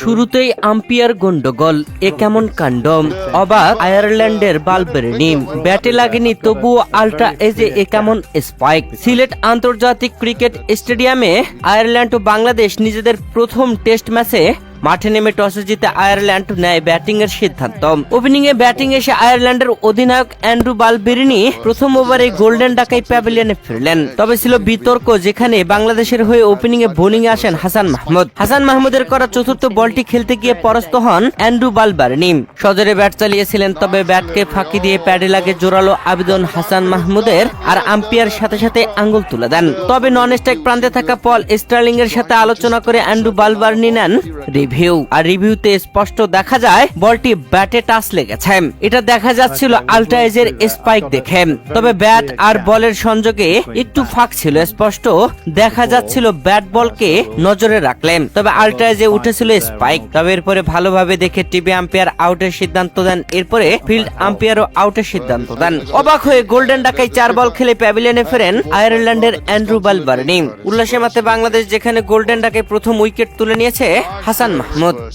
শুরুতেই আম্পিয়ার গন্ডগোল, এ কেমন কাণ্ড অবাক, আয়ারল্যান্ডের নিম। ব্যাটে লাগেনি, তবুও আল্ট্রা এজে এ কেমন স্পাইক সিলেট আন্তর্জাতিক ক্রিকেট স্টেডিয়ামে আয়ারল্যান্ড ও বাংলাদেশ নিজেদের প্রথম টেস্ট ম্যাচে মাঠে নেমে টসে জিতে আয়ারল্যান্ড নেয় ব্যাটিং এর সিদ্ধান্ত। ওপেনিং এ ব্যাটিং এসে আয়ারল্যান্ডের অধিনায়ক অ্যান্ড্রু বালবেরিনি প্রথম ওভারে গোল্ডেন ডাকাই প্যাভিলিয়নে ফিরলেন। তবে ছিল বিতর্ক যেখানে বাংলাদেশের হয়ে ওপেনিং এ বোলিং এ আসেন হাসান মাহমুদ। হাসান মাহমুদের করা চতুর্থ বলটি খেলতে গিয়ে পরাস্ত হন অ্যান্ড্রু বালবারিনি। সজরে ব্যাট চালিয়েছিলেন, তবে ব্যাটকে ফাঁকি দিয়ে প্যাডে লাগে জোরালো আবেদন হাসান মাহমুদের আর আম্পিয়ার সাথে সাথে আঙ্গুল তুলে দেন। তবে নন স্ট্রাইক প্রান্তে থাকা পল স্টার্লিং এর সাথে আলোচনা করে অ্যান্ড্রু বালবার্নি নেন রিভিউ আর রিভিউতে স্পষ্ট দেখা যায় বলটি ব্যাটে টাচ লেগেছে। এটা দেখা যাচ্ছিল আল্ট্রাইজের স্পাইক দেখে। তবে ব্যাট আর বলের সংযোগে একটু ফাঁক ছিল স্পষ্ট দেখা যাচ্ছিল ব্যাট বলকে নজরে রাখলেন। তবে আল্ট্রাইজে উঠেছিল স্পাইক তবে এরপরে ভালোভাবে দেখে টিভি আম্পায়ার আউটের সিদ্ধান্ত দেন। এরপরে ফিল্ড আম্পায়ারও আউটের সিদ্ধান্ত দেন। অবাক হয়ে গোল্ডেন ডাকাই চার বল খেলে প্যাভিলিয়নে ফেরেন আয়ারল্যান্ডের অ্যান্ড্রু বালবার্নি। উল্লাসে মাতে বাংলাদেশ যেখানে গোল্ডেন ডাকাই প্রথম উইকেট তুলে নিয়েছে হাসান মাহমুদ